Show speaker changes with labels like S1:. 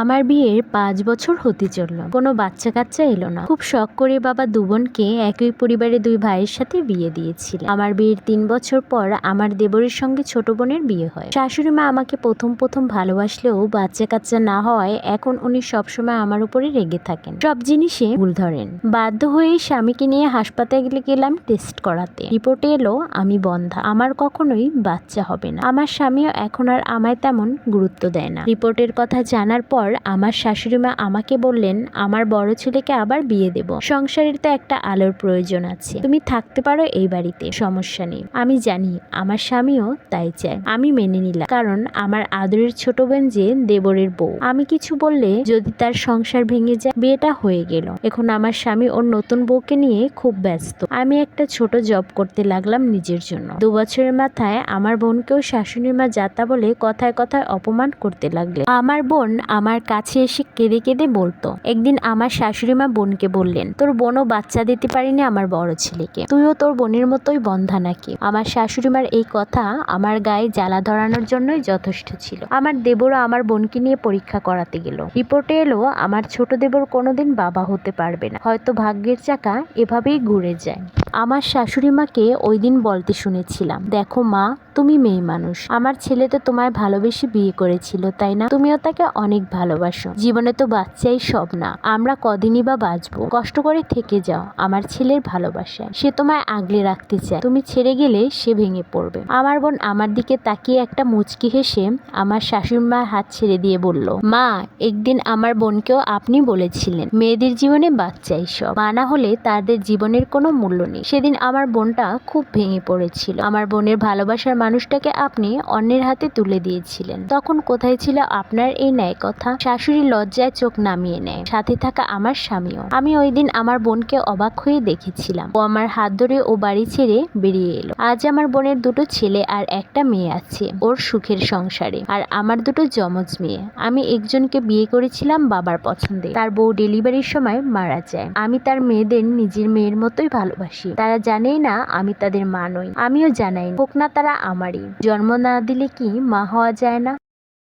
S1: আমার বিয়ের পাঁচ বছর হতে চলল। কোনো বাচ্চা কাচ্চা এলো না। খুব শখ করে বাবা দু বোনকে একই পরিবারে দুই ভাইয়ের সাথে বিয়ে দিয়েছিল আমার বিয়ের তিন বছর পর আমার দেবরের সঙ্গে ছোট বোনের বিয়ে হয়। শাশুড়ি মা আমাকে প্রথম প্রথম ভালোবাসলেও বাচ্চা কাচ্চা না হওয়ায় এখন উনি সবসময় আমার উপরে রেগে থাকেন। সব জিনিসে ভুল ধরেন। বাধ্য হয়ে স্বামীকে নিয়ে হাসপাতালে গেলাম টেস্ট করাতে। রিপোর্টে এলো, আমি বন্ধা। আমার কখনোই বাচ্চা হবে না। আমার স্বামীও এখন আর আমায় তেমন গুরুত্ব দেয় না। রিপোর্টের কথা জানার পর আমার শাশুড়ি মা আমাকে বললেন, আমার বড় ছেলেকে আবার বিয়ে দেব। সংসারের তো একটা আলোর প্রয়োজন আছে। তুমি থাকতে পারো এই বাড়িতে, সমস্যা নেই। আমি জানি, আমার স্বামীও তাই চায়। আমি মেনে নিলাম। কারণ আমার আদরের ছোট বোন যে দেবরের বউ। আমি কিছু বললে যদি তার সংসার ভেঙে যায়, বিয়েটা হয়ে গেল। এখন আমার স্বামী ওর নতুন বউকে নিয়ে খুব ব্যস্ত। আমি একটা ছোট জব করতে লাগলাম নিজের জন্য। দু বছরের মাথায় আমার বোনকেও শাশুড়ির মা যাতা বলে কথায় কথায় অপমান করতে লাগলে। আমার বোন আমার কাছে এসে কেঁদে কেঁদে বলতো, একদিন আমার শাশুড়ি মা বোনকে বললেন, তোর বোনও বাচ্চা দিতে পারিনি আমার বড় ছেলেকে। তুইও তোর বোনের মতোই বন্ধা নাকি? আমার শাশুড়ি মার এই কথা আমার গায়ে জ্বালা ধরানোর জন্যই যথেষ্ট ছিল। আমার দেবরও আমার বোনকে নিয়ে পরীক্ষা করাতে গেল। রিপোর্টে এলো, আমার ছোট দেবর কোনোদিন বাবা হতে পারবে না। হয়তো ভাগ্যের চাকা এভাবেই ঘুরে যায়। আমার শাশুড়ি মাকে ওই দিন বলতে শুনেছিলাম, দেখো মা তুমি মেয়ে মানুষ। আমার ছেলে তো তোমায় ভালোবেসে বিয়ে করেছিল, তাই না? তুমিও তাকে অনেক ভালোবাসো। জীবনে তো বাচ্চাই সব না। আমরা কদিনই বা বাঁচবো। কষ্ট করে থেকে যাও, আমার ছেলের ভালোবাসায়। সে তোমায় আগলে রাখতে চায়। তুমি ছেড়ে গেলে সে ভেঙে পড়বে। আমার বোন আমার দিকে তাকিয়ে একটা মুচকি হেসে আমার শাশুড়ি মার হাত ছেড়ে দিয়ে বলল, মা, একদিন আমার বোনকেও আপনি বলেছিলেন, মেয়েদের জীবনে বাচ্চাই সব। মা না হলে তাদের জীবনের কোনো মূল্য নেই। সেদিন আমার বোনটা খুব ভেঙে পড়েছিল। আমার বোনের ভালোবাসার মানুষটাকে আপনি অন্যের হাতে তুলে দিয়েছিলেন। তখন কোথায় ছিল আপনার এই ন্যায় কথা শাশুড়ি লজ্জায় চোখ নামিয়ে নেয়। সাথে থাকা আমার স্বামীও। আমি ওই দিন আমার বোনকে অবাক হয়ে দেখেছিলাম। ও আমার হাত ধরে ও বাড়ি ছেড়ে বেরিয়ে এলো। আজ আমার বোনের দুটো ছেলে আর একটা মেয়ে আছে, ওর সুখের সংসারে। আর আমার দুটো যমজ মেয়ে। আমি একজনকে বিয়ে করেছিলাম বাবার পছন্দে। তার বউ ডেলিভারির সময় মারা যায়। আমি তার মেয়েদের নিজের মেয়ের মতোই ভালোবাসি। তারা জানেই না আমি তাদের মা নই। আমিও জানাই। হোক না তারা আমারই। জন্ম না দিলে কি মা হওয়া যায় না?